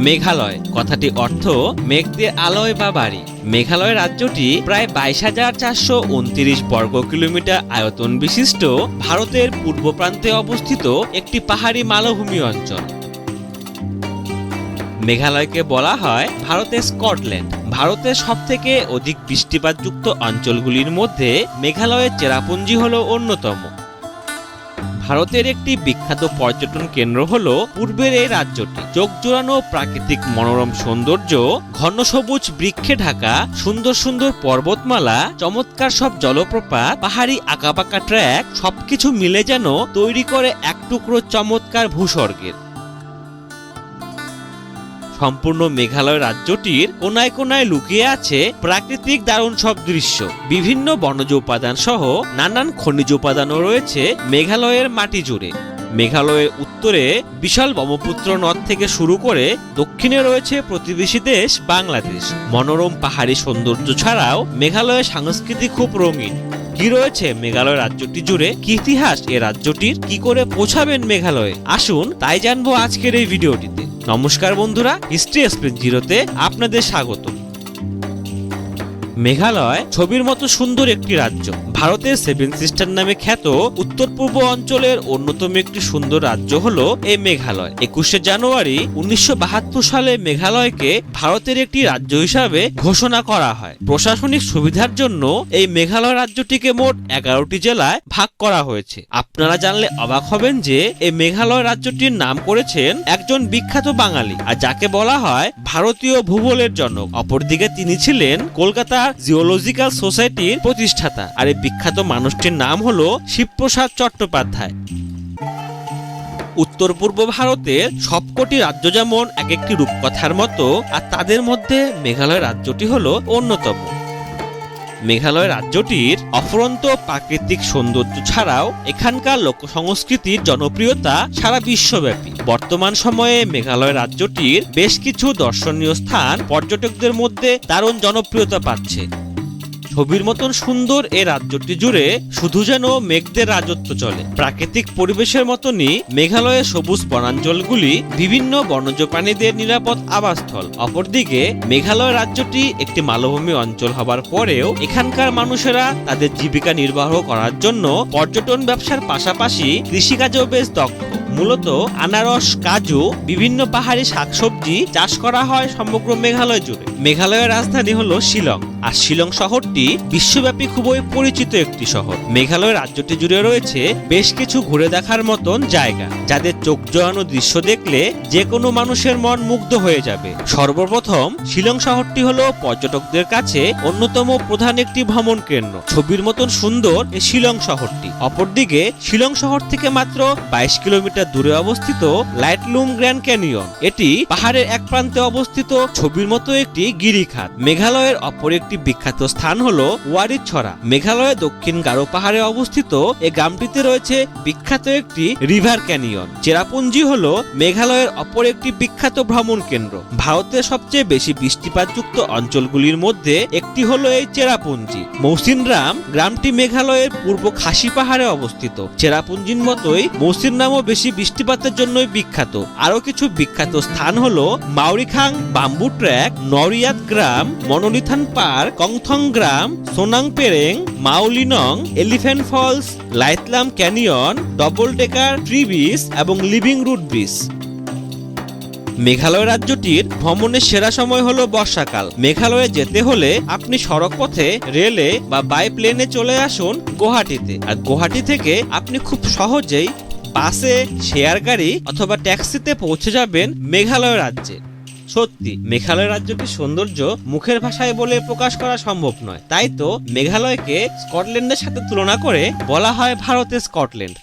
মেঘালয়। কথাটি অর্থ মেঘ দিয়ে আলোয় বা বাড়ি। মেঘালয় রাজ্যটি প্রায় বাইশ হাজার চারশো উনত্রিশ বর্গ কিলোমিটার আয়তন বিশিষ্ট, ভারতের পূর্ব প্রান্তে অবস্থিত একটি পাহাড়ি মালভূমি অঞ্চল। মেঘালয়কে বলা হয় ভারতের স্কটল্যান্ড। ভারতের সবথেকে অধিক বৃষ্টিপাতযুক্ত অঞ্চলগুলির মধ্যে মেঘালয়ের চেরাপুঞ্জি হল অন্যতম। ভারতের একটি বিখ্যাত পর্যটন কেন্দ্র হল পূর্বের এই রাজ্যটি। চোখ জোড়ানো প্রাকৃতিক মনোরম সৌন্দর্য, ঘন সবুজ বৃক্ষে ঢাকা, সুন্দর সুন্দর পর্বতমালা, চমৎকার সব জলপ্রপাত, পাহাড়ি আঁকাবাঁকা ট্র্যাক, সবকিছু মিলে যেন তৈরি করে এক টুকরো চমৎকার ভূস্বর্গের। সম্পূর্ণ মেঘালয় রাজ্যটির কোনায় কোনায় লুকিয়ে আছে প্রাকৃতিক দারুণ সব দৃশ্য। বিভিন্ন বনজ উপাদান সহ নানান খনিজ উপাদানও রয়েছে মেঘালয়ের মাটি জুড়ে। মেঘালয়ের উত্তরে বিশাল ব্রহ্মপুত্র নদ থেকে শুরু করে দক্ষিণে রয়েছে প্রতিবেশী দেশ বাংলাদেশ। মনোরম পাহাড়ি সৌন্দর্য ছাড়াও মেঘালয়ের সংস্কৃতি খুব রঙিন। কি রয়েছে মেঘালয় রাজ্যটি জুড়ে? কি ইতিহাস এ রাজ্যটির? কি করে পৌঁছাবেন মেঘালয়ে? আসুন তাই জানব আজকের এই ভিডিওটিতে। নমস্কার বন্ধুরা হিস্ট্রি এক্সপ্রেস জিরোতে আপনাদের স্বাগত মেঘালয় ছবির মতো সুন্দর একটি রাজ্য। ভারতের সেভেন সিস্টার নামে খ্যাত উত্তর পূর্ব অঞ্চলের অন্যতম একটি সুন্দর রাজ্য হল এই মেঘালয়। একুশে জানুয়ারি উনিশশো বাহাত্তর সালে মেঘালয়কে ভারতের একটি রাজ্য হিসাবে ঘোষণা করা হয়। প্রশাসনিক সুবিধার জন্য এই মেঘালয় রাজ্যটিকে মোট এগারোটি জেলায় ভাগ করা হয়েছে। আপনারা জানলে অবাক হবেন যে এই মেঘালয় রাজ্যটির নাম করেছেন একজন বিখ্যাত বাঙালি, আর যাকে বলা হয় ভারতীয় ভূগোলের জনক। অপরদিকে তিনি ছিলেন কলকাতার জিওলজিক্যাল সোসাইটির প্রতিষ্ঠাতা। আর এই বিখ্যাত মানুষটির নাম হলো শিবপ্রসাদ চট্টোপাধ্যায়। উত্তর পূর্ব ভারতের সবকটি রাজ্য যেমন এক একটি রূপকথার মতো, আর তাদের মধ্যে মেঘালয় রাজ্যটি হলো অন্যতম। মেঘালয় রাজ্যটির অফরন্ত প্রাকৃতিক সৌন্দর্য ছাড়াও এখানকার লোক সংস্কৃতির জনপ্রিয়তা সারা বিশ্বব্যাপী। বর্তমান সময়ে মেঘালয় রাজ্যটির বেশ কিছু দর্শনীয় স্থান পর্যটকদের মধ্যে দারুণ জনপ্রিয়তা পাচ্ছে। ছবির মতন সুন্দর এ রাজ্যটি জুড়ে শুধু যেন মেঘদের রাজত্ব চলে। প্রাকৃতিক পরিবেশের মতনই মেঘালয়ের সবুজ বনাঞ্চলগুলি বিভিন্ন বনজ প্রাণীদের নিরাপদ আবাসস্থল। অপরদিকে, মেঘালয় রাজ্যটি একটি মালভূমি অঞ্চল হবার পরেও এখানকার মানুষেরা তাদের জীবিকা নির্বাহ করার জন্য পর্যটন ব্যবসার পাশাপাশি কৃষিকাজেও বেশ দক্ষ। মূলত আনারস, কাজু, বিভিন্ন পাহাড়ি শাকসবজি চাষ করা হয় সমগ্র মেঘালয় জুড়ে। মেঘালয়ের রাজধানী হলো শিলং, আর শিলং শহরটি বিশ্বব্যাপী খুবই পরিচিত একটি শহর। মেঘালয় রাজ্যটি জুড়ে রয়েছে বেশ কিছু ঘুরে দেখার মতন জায়গা, যাদের চোখ জোয়ানো দৃশ্য দেখলে যে কোনো মানুষের মন মুগ্ধ হয়ে যাবে। সর্বপ্রথম শিলং শহরটি হলো পর্যটকদের কাছে অন্যতম প্রধান একটি ভ্রমণ কেন্দ্র। ছবির মতন সুন্দর এই শিলং শহরটি। অপরদিকে শিলং শহর থেকে মাত্র বাইশ কিলোমিটার দূরে অবস্থিত লাইটলুম গ্র্যান্ড ক্যানিয়ন। এটি পাহাড়ের এক প্রান্তে অবস্থিত ছবির মতো একটি গিরিখাত। মেঘালয়ের অপর একটি বিখ্যাত স্থান হলো ওয়ারিছড়া। মেঘালয়ের দক্ষিণ গারো পাহাড়ে অবস্থিত এই গ্রামটিতে রয়েছে বিখ্যাত একটি রিভার ক্যানিয়ন। চেরাপুঞ্জি হল মেঘালয়ের অপর একটি বিখ্যাত ভ্রমণ কেন্দ্র। ভারতের সবচেয়ে বেশি বৃষ্টিপাতযুক্ত অঞ্চলগুলির মধ্যে একটি হলো এই চেরাপুঞ্জি। মৌসিনরাম গ্রামটি মেঘালয়ের পূর্ব খাসি পাহাড়ে অবস্থিত। চেরাপুঞ্জির মতোই মৌসিনরামও বেশি বৃষ্টিপাতের জন্যই বিখ্যাত। আরও কিছু বিখ্যাত স্থান হল মাউরিখাং বাম্বু ট্র্যাক নরিয়াত গ্রাম মনোলিথান পার্ক, কংথং গ্রাম, Sonang Pedeng Mawlynnong elephant falls, Laitlum canyon, double decker tree bridge এবং লিভিং রুট ব্রিজ মেঘালয় রাজ্যটির ভ্রমণের সেরা সময় হলো বর্ষাকাল। মেঘালয়ে যেতে হলে আপনি সড়ক পথে, রেলে বা বাই প্লেনে চলে আসুন গুয়াহাটিতে। আর গুয়াহাটি থেকে আপনি খুব সহজেই বাসে, শেয়ার গাড়ি অথবা ট্যাক্সিতে পৌঁছে যাবেন মেঘালয় রাজ্যে। সত্যি, মেঘালয় রাজ্যটির সৌন্দর্য মুখের ভাষায় বলে প্রকাশ করা সম্ভব নয়। তাই তো মেঘালয়কে স্কটল্যান্ডের সাথে তুলনা করে বলা হয় ভারতের স্কটল্যান্ড।